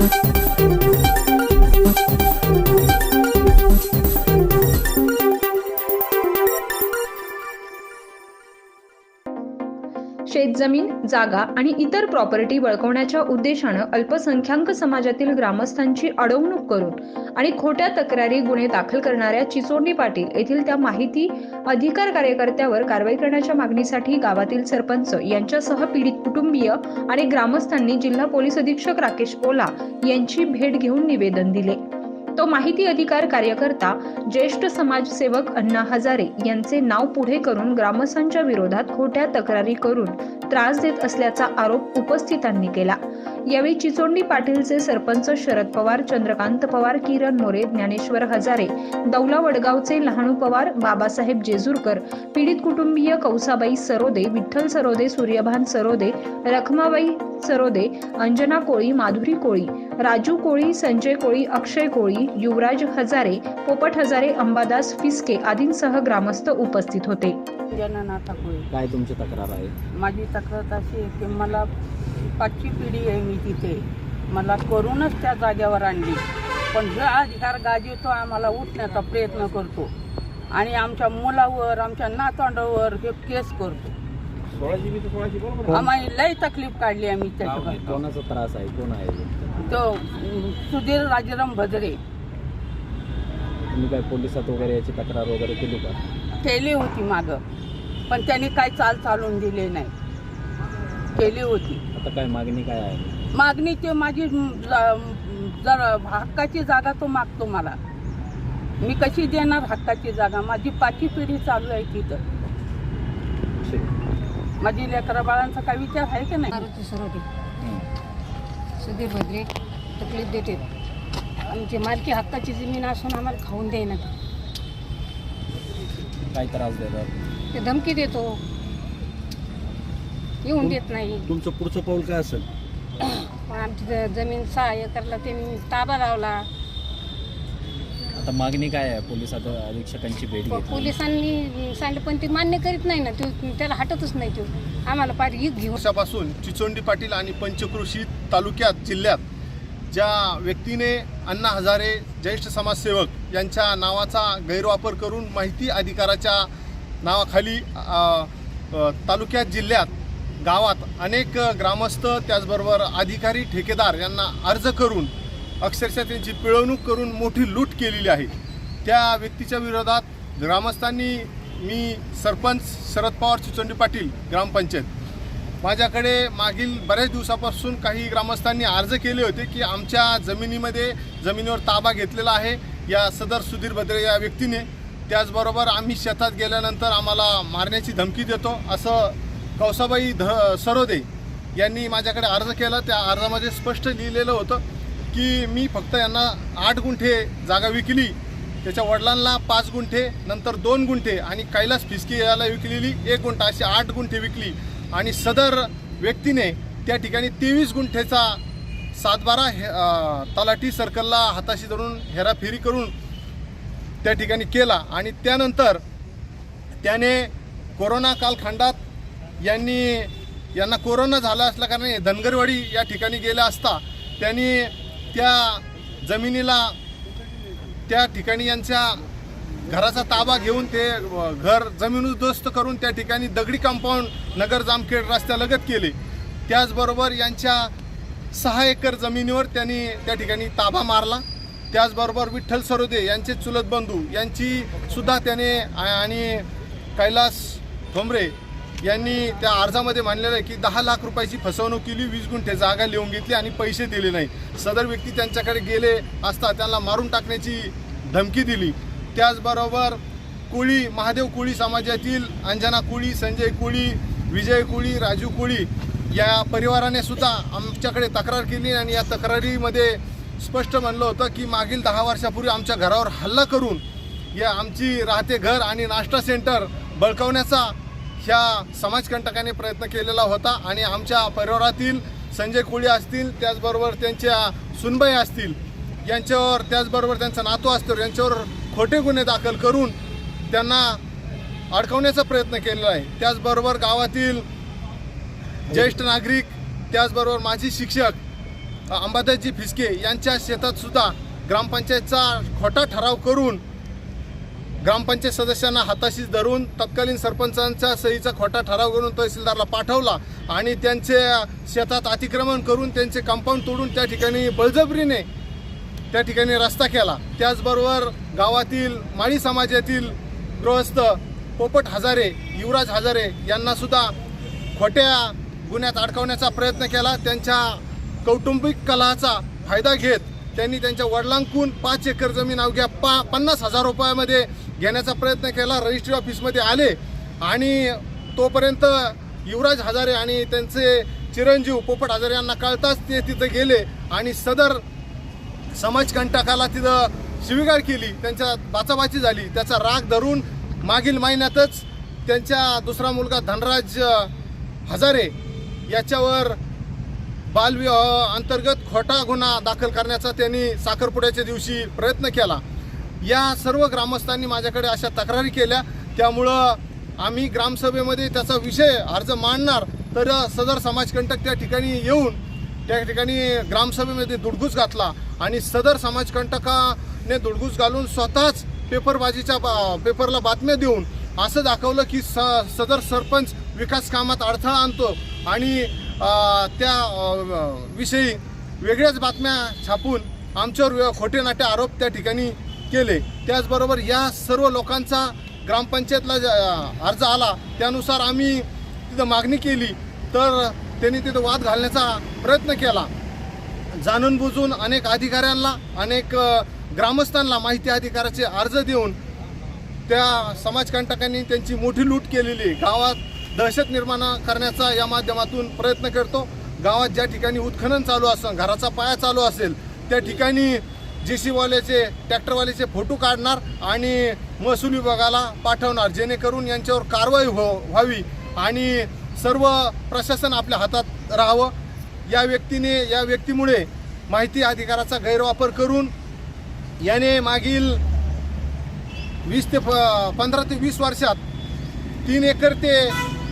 thank you शेतजमीन जागा आणि इतर प्रॉपर्टी बळकवण्याच्या उद्देशानं अल्पसंख्याक समाजातील ग्रामस्थांची अडवणूक करून आणि खोट्या तक्रारी गुन्हे दाखल करणाऱ्या चिचोंडी पाटील येथील त्या माहिती अधिकार कार्यकर्त्यावर कारवाई करण्याच्या मागणीसाठी गावातील सरपंच यांच्यासह पीडित कुटुंबीय आणि ग्रामस्थांनी जिल्हा पोलीस अधीक्षक राकेश ओला यांची भेट घेऊन निवेदन दिले. तो माहिती अधिकार कार्यकर्ता ज्येष्ठ समाजसेवक अण्णा हजारे यांचे नाव पुढे करून ग्रामस्थांच्या विरोधात खोट्या तक्रारी करून त्रास देत असल्याचा आरोप उपस्थितांनी केला. यावेळी चिचोंडी पाटीलचे सरपंच शरद पवार चंद्रकांत पवार किरण मोरे ज्ञानेश्वर हजारे दौला वडगावचे लहानू पवार बाबासाहेब जेजूरकर पीडित कुटुंबीय कौसाबाई सरोदे विठ्ठल सरोदे सूर्यभान सरोदे रखमाबाई सरोदे अंजना कोळी माधुरी कोळी राजू कोळी संजय कोळी अक्षय कोळी युवराज हजारे पोपट हजारे अंबादास फिसके आदींसह ग्रामस्थ उपस्थित होते. जननाथा कोळी. काय तुमची तक्रार आहे? माझी तक्रार अशी आहे की मला पाचवी पिढी आहे मी तिथे. मला करूनच त्या जागेवर आणली. पण जो अधिकार गाजवतो आम्हाला उठण्याचा प्रयत्न करतो. आणि आमच्या मुलावर आमच्या नातवंडावर हे केस करतो. आम्हाला लई तकलीफ काढली आम्ही त्याच्यावर. कोणाचा त्रास आहे? कोण आहे? तो सुधीर राजाराम भजरे तुम्ही काय पोलिसात वगैरे याची तक्रार वगैरे केली का? केली होती मागं. पण त्यांनी काय चाल चालून दिले नाही. केली होती. आता काय मागणी काय आहे? मागणी ते माझी ज- जर हक्काची जागा तो मागतो मला. मी कशी देणार हक्काची जागा? माझी पाचवी पिढी चालू आहे तिथं. माझी लेकरा बाळांचा काय विचार आहे की नाही? मारुती हं. सुधीर भद्रे. तकलीफ देते. आमची मालकी हक्काची जमीन असून आम्हाला खाऊन देईना ते. काय त्रास देतात? ते धमकी देतो. येऊन देत नाही. तुमचं पुढचं पाऊल काय असेल? पण आमची ज- जमीन सहा एकरला त्यांनी ताबा लावला. आता मागणी काय आहे? पोलीस आता अधीक्षकांची भेट प- घेतली. पोलिसांनी सांगितलं पण ते मान्य करीत नाही ना. तो त्याला हटतच नाही तो. आम्हाला पार एक घेऊन वर्षापासून चिचोंडी पाटील आणि पंचक्रोशी तालुक्यात जिल्ह्यात ज्या व्यक्तीने अण्णा हजारे ज्येष्ठ समाजसेवक यांच्या नावाचा गैरवापर करून माहिती अधिकाराच्या नावाखाली तालुक्यात जिल्ह्यात गावात अनेक ग्रामस्थ त्याचबरोबर अधिकारी ठेकेदार यांना अर्ज करून अक्षरशः त्यांची पिळवणूक करून मोठी लूट केलेली आहे. त्या व्यक्तीच्या विरोधात ग्रामस्थांनी मी सरपंच शरद पवार चिचोंडी पाटील ग्रामपंचायत माझ्याकडे मागील बऱ्याच दिवसापासून काही ग्रामस्थांनी अर्ज केले होते की आमच्या जमिनीमध्ये जमिनीवर ताबा घेतलेला आहे. या सदर सुधीर भद्रे या व्यक्तीने. त्याचबरोबर आम्ही शेतात गेल्यानंतर आम्हाला मारण्याची धमकी देतो. असं कौसाबाई ध सरोदे यांनी माझ्याकडे अर्ज केला. त्या अर्जामध्ये स्पष्ट लिहिलेलं होतं की मी फक्त यांना आठ गुंठे जागा विकली. त्याच्या वडिलांना पाच गुंठे नंतर दोन गुंठे आणि कैलास फिसकी याला विकलेली एक गुंठा अशी आठ गुंठे विकली. आणि सदर व्यक्तीने त्या ठिकाणी तेवीस गुंठेचा सातबारा हे तलाठी सर्कलला हाताशी धरून हेराफेरी करून त्या ठिकाणी केला. आणि त्यानंतर त्याने कोरोना कालखंडात यांनी यांना कोरोना झाला असल्या कारणाने धनगरवाडी या ठिकाणी गेला असता त्यांनी त्या जमिनीला त्या ठिकाणी यांच्या घराचा ताबा घेऊन ते घर जमीन उद्ध्वस्त करून त्या ठिकाणी दगडी कंपाऊंड नगर जामखेड रस्त्यालगत केले. त्याचबरोबर यांच्या सहा एकर जमिनीवर त्यांनी त्या ठिकाणी ताबा मारला. त्याचबरोबर विठ्ठल सरोदे यांचे चुलत बंधू यांची सुद्धा त्याने आणि कैलास ठोंबरे यांनी त्या अर्जामध्ये मानलेलं आहे की दहा लाख रुपयाची फसवणूक केली वीस गुंठे जागा लिहून घेतली आणि पैसे दिले नाही. सदर व्यक्ती त्यांच्याकडे गेले असता त्यांना मारून टाकण्याची धमकी दिली. त्याचबरोबर कुळी महादेव कुळी समाजातील अंजना कुळी संजय कुळी विजय कुळी राजू कुळी या परिवाराने सुद्धा आमच्याकडे तक्रार केली आणि या तक्रारीमध्ये स्पष्ट म्हणलं होतं की मागील दहा वर्षापूर्वी आमच्या घरावर हल्ला करून या आमची राहते घर आणि नाश्ता सेंटर बळकवण्याचा ह्या समाजकंटकाने प्रयत्न केलेला होता आणि आमच्या परिवारातील संजय कोळी असतील त्याचबरोबर त्यांच्या सुनबाई असतील यांच्यावर त्याचबरोबर त्यांचा नातू असतो यांच्यावर खोटे गुन्हे दाखल करून त्यांना अडकवण्याचा प्रयत्न केलेला आहे. त्याचबरोबर गावातील ज्येष्ठ नागरिक त्याचबरोबर माजी शिक्षक अंबादासजी फिसके यांच्या शेतातसुद्धा ग्रामपंचायतचा खोटा ठराव करून ग्रामपंचायत सदस्यांना हाताशी धरून तत्कालीन सरपंचांच्या सहीचा खोटा ठराव करून तहसीलदारला पाठवला आणि त्यांचे शेतात अतिक्रमण करून त्यांचे कंपाऊंड तोडून त्या ठिकाणी बळजबरीने त्या ठिकाणी रस्ता केला. त्याचबरोबर गावातील माळी समाजातील गृहस्थ पोपट हजारे युवराज हजारे यांनासुद्धा खोट्या गुन्ह्यात अडकवण्याचा प्रयत्न केला. त्यांच्या कौटुंबिक कलाचा फायदा घेत त्यांनी त्यांच्या वडिलांकून पाच एकर जमीन अवघ्या पा पन्नास हजार रुपयामध्ये घेण्याचा प्रयत्न केला. रजिस्ट्री ऑफिसमध्ये आले आणि तोपर्यंत युवराज हजारे आणि त्यांचे चिरंजीव पोपट हजारे यांना कळताच ते तिथं गेले आणि सदर समाजकंटकाला तिथं शिवीगाळ केली त्यांच्या बाचाबाची झाली त्याचा राग धरून मागील महिन्यातच त्यांच्या दुसरा मुलगा धनराज हजारे याच्यावर बालविवाह अंतर्गत खोटा गुन्हा दाखल करण्याचा त्यांनी साखरपुड्याच्या दिवशी प्रयत्न केला. या सर्व ग्रामस्थांनी माझ्याकडे अशा तक्रारी केल्या. त्यामुळं आम्ही ग्रामसभेमध्ये त्याचा विषय अर्ज मांडणार तर सदर समाजकंटक त्या ठिकाणी येऊन त्या ठिकाणी ग्रामसभेमध्ये दुडगूस घातला. आणि सदर समाजकंटकाने दुडगूस घालून स्वतःच पेपरबाजीच्या बा- पेपरला बातम्या देऊन असं दाखवलं की स सदर सरपंच विकास कामात अडथळा आणतो आणि त्या विषयी वेगळ्याच बातम्या छापून आमच्यावर खोटे नाटे आरोप त्या ठिकाणी केले. त्याचबरोबर या सर्व लोकांचा ग्रामपंचायतला अर्ज आला त्यानुसार आम्ही तिथं मागणी केली तर त्यांनी तिथं वाद घालण्याचा प्रयत्न केला. जाणून बुजून अनेक अधिकाऱ्यांना अनेक ग्रामस्थांना माहिती अधिकाराचे अर्ज देऊन त्या समाजकंटकांनी त्यांची मोठी लूट केलेली आहे. गावात दहशत निर्माण करण्याचा या माध्यमातून प्रयत्न करतो गावात ज्या ठिकाणी उत्खनन चालू असेल घराचा पाया चालू असेल त्या ठिकाणी जे सीवाल्याचे ट्रॅक्टरवाल्याचे फोटो काढणार आणि महसूल विभागाला पाठवणार जेणेकरून यांच्यावर कारवाई हो व्हावी आणि सर्व प्रशासन आपल्या हातात राहावं या व्यक्तीने या व्यक्तीमुळे माहिती अधिकाराचा गैरवापर करून याने मागील वीस ते प पंधरा ते वीस वर्षात तीन एकर ते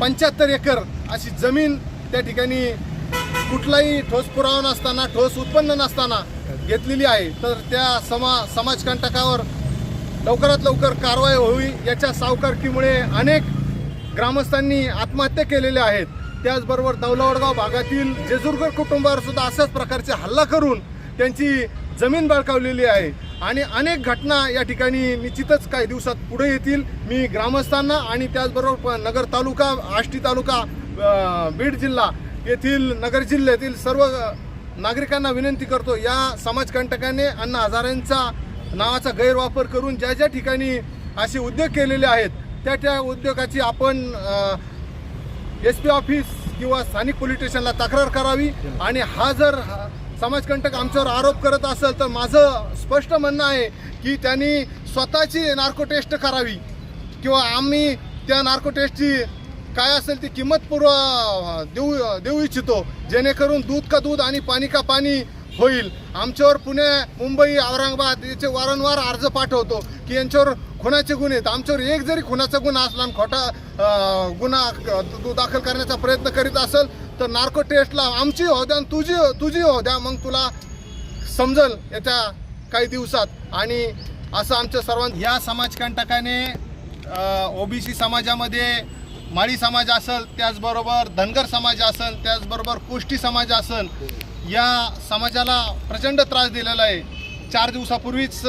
पंच्याहत्तर एकर अशी जमीन त्या ठिकाणी कुठलाही ठोस पुरावा नसताना ठोस उत्पन्न नसताना घेतलेली आहे. तर त्या समा समाजकंटकावर लवकरात लवकर कारवाई होवी याच्या सावकारकीमुळे अनेक ग्रामस्थांनी आत्महत्या केलेल्या आहेत. त्याचबरोबर दौलवडगाव भागातील जेजुरकर कुटुंबावर सुद्धा अशाच प्रकारचे हल्ला करून त्यांची जमीन बळकावलेली आहे. आणि अनेक घटना या ठिकाणी निश्चितच काही दिवसात पुढे येतील. मी ग्रामस्थांना आणि त्याचबरोबर नगर तालुका आष्टी तालुका बीड जिल्हा येथील नगर जिल्ह्यातील सर्व नागरिकांना विनंती करतो या समाजकंटकाने अण्णा हजारेंचा नावाचा गैरवापर करून ज्या ज्या ठिकाणी असे उद्योग केलेले आहेत त्या त्या उद्योगाची आपण एस पी ऑफिस किंवा स्थानिक पोलीस स्टेशनला तक्रार करावी आणि हा जर समाजकंटक आमच्यावर आरोप करत असेल तर माझं स्पष्ट म्हणणं आहे की त्यांनी स्वतःची नार्को टेस्ट करावी. किंवा आम्ही त्या नार्को टेस्टची काय असेल ती किंमत पूर्व देऊ देऊ इच्छितो. जेणेकरून दूध का दूध आणि पाणी का पाणी होईल. आमच्यावर पुणे मुंबई औरंगाबाद याचे वारंवार अर्ज पाठवतो की यांच्यावर खुनाचे गुन्हे आहेत. आमच्यावर एक जरी खुनाचा गुन्हा असला आणि खोटा गुन्हा तू दाखल करण्याचा प्रयत्न करीत असेल तर नार्को टेस्टला आमची हो द्या आणि तुझी तुझी हो द्या. मग तुला समजल येत्या काही दिवसात. आणि असं आमच्या सर्वांना या समाजकंटकाने ओबीसी समाजामध्ये माळी समाज असेल त्याचबरोबर धनगर समाज असेल त्याचबरोबर कुष्टी समाज असेल या समाजाला प्रचंड त्रास दिलेला आहे. चार दिवसापूर्वीच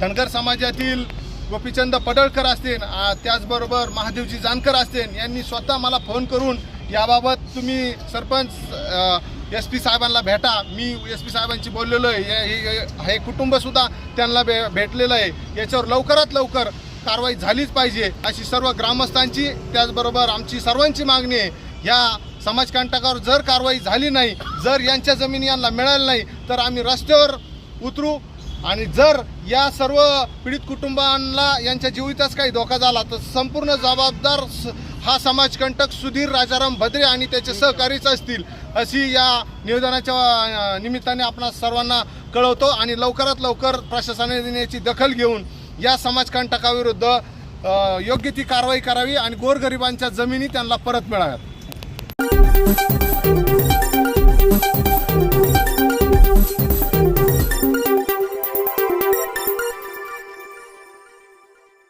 धनगर समाजातील गोपीचंद पडळकर असतील त्याचबरोबर महादेवजी जानकर असतील यांनी स्वतः मला फोन करून याबाबत तुम्ही सरपंच एस पी साहेबांना भेटा. मी एस पी साहेबांशी बोललेलो आहे. हे- हे- हे कुटुंबसुद्धा त्यांना भे भेटलेलं आहे. याच्यावर लवकरात लवकर कारवाई झालीच पाहिजे अशी सर्व ग्रामस्थांची त्याचबरोबर आमची सर्वांची मागणी आहे. या समाजकंटकावर जर कारवाई झाली नाही जर यांच्या जमिनी यांना मिळाल्या नाही तर आम्ही रस्त्यावर उतरू आणि जर या सर्व पीडित कुटुंबांना यांच्या जीवितास काही धोका झाला तर संपूर्ण जबाबदार स- हा समाजकंटक सुधीर राजाराम भद्रे आणि त्याचे सहकारीच असतील अशी या निवेदनाच्या निमित्ताने आपण सर्वांना कळवतो आणि लवकरात लवकर प्रशासनाने याची दखल घेऊन या समाजकंटकाविरुद्ध योग्य ती कारवाई करावी आणि गोरगरिबांच्या जमिनी त्यांना परत मिळाव्यात.